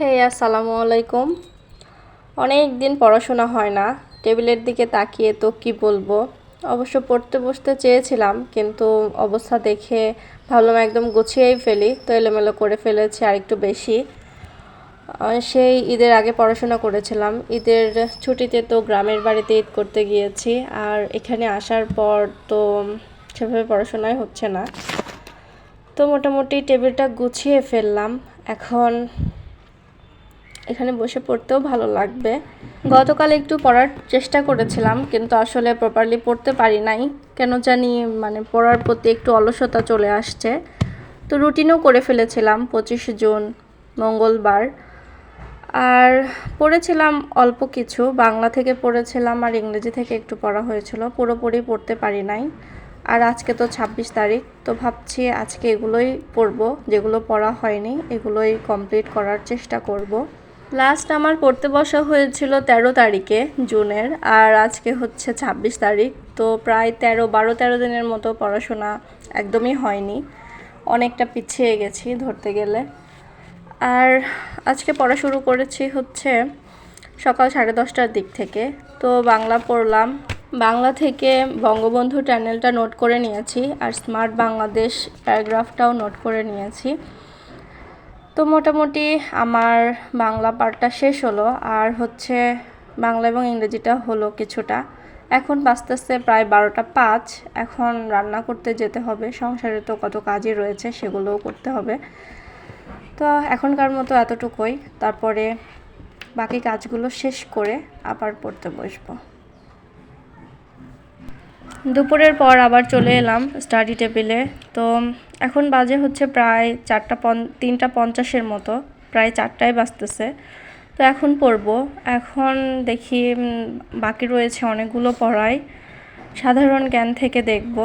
হে, আসসালামু আলাইকুম। অনেক দিন পড়াশোনা হয় না। টেবিলের দিকে তাকিয়ে তো কি বলব? অবশ্য পড়তে বসতে চেয়েছিলাম, কিন্তু অবস্থা দেখে ভাবলাম একদম গুছিয়েই ফেলি, তো এলোমেলো করে ফেলেছি আর একটু বেশি সেই ঈদের আগে পড়াশোনা করেছিলাম। ঈদের ছুটিতে তো গ্রামের বাড়িতে ঈদ করতে গিয়েছি, আর এখানে আসার পর তো সেভাবে পড়াশোনাই হচ্ছে না। তো মোটামুটি টেবিলটা গুছিয়ে ফেললাম। এখন এখানে বসে পড়তেও ভালো লাগবে। গতকাল একটু পড়ার চেষ্টা করেছিলাম, কিন্তু আসলে প্রপারলি পড়তে পারি নাই। কেন জানি মানে পড়ার প্রতি একটু অলসতা চলে আসছে। তো রুটিনও করে ফেলেছিলাম পঁচিশে জুন, মঙ্গলবার। আর পড়েছিলাম অল্প কিছু, বাংলা থেকে পড়েছিলাম আর ইংরেজি থেকে একটু পড়া হয়েছিল, পুরোপুরি পড়তে পারি নাই। আর আজকে তো ছাব্বিশ তারিখ, তো ভাবছি আজকে এগুলোই পড়ব, যেগুলো পড়া হয়নি, এগুলোই কমপ্লিট করার চেষ্টা করব। লাস্ট আমার পড়তে বসা হয়েছিল তেরো তারিখে, জুনের, আর আজকে হচ্ছে ছাব্বিশ তারিখ, তো প্রায় তেরো, বারো, তেরো দিনের মতো পড়াশোনা একদমই হয়নি। অনেকটা পিছিয়ে গেছি ধরতে গেলে। আর আজকে পড়া শুরু করেছি হচ্ছে সকাল সাড়ে দশটার দিক থেকে, তো বাংলা পড়লাম। বাংলা থেকে বঙ্গবন্ধু চ্যানেলটা নোট করে নিয়েছি, আর স্মার্ট বাংলাদেশ প্যারাগ্রাফটাও নোট করে নিয়েছি। তো মোটামুটি আমার বাংলা পার্টটা শেষ হলো, আর হচ্ছে বাংলা এবং ইংরেজিটা হলো কিছুটা। এখন বাঁচতে আস্তে প্রায় বারোটা পাঁচ, এখন রান্না করতে যেতে হবে। সংসারে তো কত কাজই রয়েছে, সেগুলোও করতে হবে। তো এখনকার মতো এতটুকুই, তারপরে বাকি কাজগুলো শেষ করে আবার পড়তে বসবো। দুপুরের পর আবার চলে এলাম স্টাডি টেবিলে তো এখন বাজে হচ্ছে প্রায় চারটা পন তিনটা পঞ্চাশের মতো, প্রায় চারটায় বাজতেছে। তো এখন পড়ব। এখন দেখি বাকি রয়েছে অনেকগুলো পড়াই। সাধারণ জ্ঞান থেকে দেখব।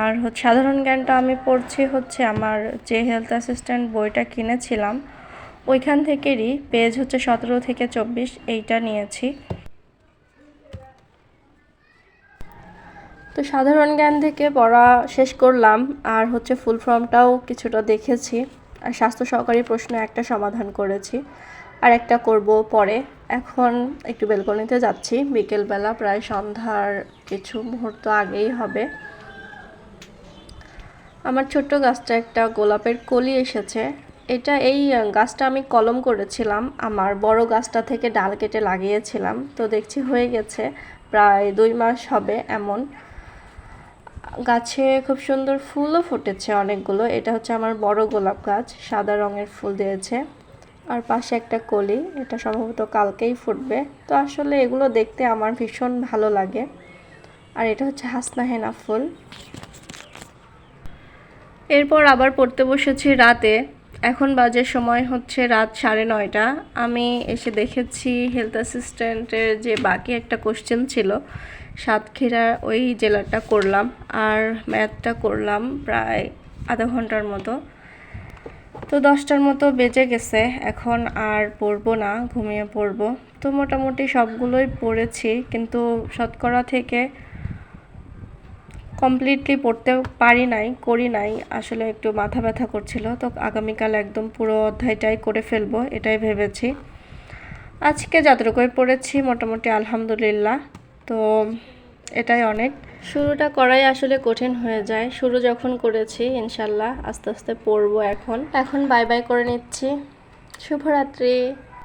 আর হচ্ছে, সাধারণ জ্ঞানটা আমি পড়ছি হচ্ছে আমার যে হেলথ অ্যাসিস্ট্যান্ট বইটা কিনেছিলাম, ওইখান থেকেরই পেজ হচ্ছে সতেরো থেকে চব্বিশ, এইটা নিয়েছি। তো সাধারণ জ্ঞান থেকে পড়া শেষ করলাম, আর হচ্ছে ফুল ফর্মটাও কিছুটা দেখেছি, আর স্বাস্থ্য সহকারী প্রশ্ন একটা সমাধান করেছি, আর একটা করব পরে। এখন একটু বেলকনিতে যাচ্ছি, বিকেলবেলা প্রায় সন্ধ্যার কিছু মুহূর্ত আগেই হবে। আমার ছোট্ট গাছটা একটা গোলাপের কলি এসেছে। এটা এই গাছটা আমি কলম করেছিলাম, আমার বড় গাছটা থেকে ডাল কেটে লাগিয়েছিলাম। তো দেখছি হয়ে গেছে, প্রায় দুই মাস হবে এমন। গাছে খুব সুন্দর ফুলও ফুটেছে অনেকগুলো। এটা হচ্ছে আমার বড় গোলাপ গাছ, সাদা রঙের ফুল দিয়েছে। আর পাশে একটা কলি, এটা সম্ভবত কালকেই ফুটবে। তো আসলে এগুলো দেখতে আমার ভীষণ ভালো লাগে। আর এটা হচ্ছে হাসনা হেনা ফুল। এরপর আবার পড়তে বসেছি রাতে। এখন বাজে সময় হচ্ছে রাত সাড়ে নয়টা। আমি এসে দেখেছি হেলথ অ্যাসিস্ট্যান্টের যে বাকি একটা কোশ্চেন ছিল, সাতক্ষীরা ওই জেলাটা করলাম। আর ম্যাথটা করলাম প্রায় আধা ঘণ্টার মতো। তো দশটার মতো বেজে গেছে, এখন আর পড়ব না, ঘুমিয়ে পড়ব। তো মোটামুটি সবগুলোই পড়েছি, কিন্তু শতকরা থেকে কমপ্লিটলি পড়তে পারি নাই, করি নাই, আসলে একটু মাথা ব্যথা করছিল, তো আগামীকাল একদম পুরো অধ্যায়টাই করে ফেলব, এটাই ভেবেছি। আজকে যতটুকুই পড়েছি, মোটামুটি আলহামদুলিল্লাহ, তো এটাই অনেক। শুরুটা করাই আসলে কঠিন হয়ে যায়, শুরু যখন করেছি, ইনশাল্লাহ আস্তে আস্তে পড়ব এখন। এখন বাই বাই করে নিচ্ছি। শুভরাত্রি।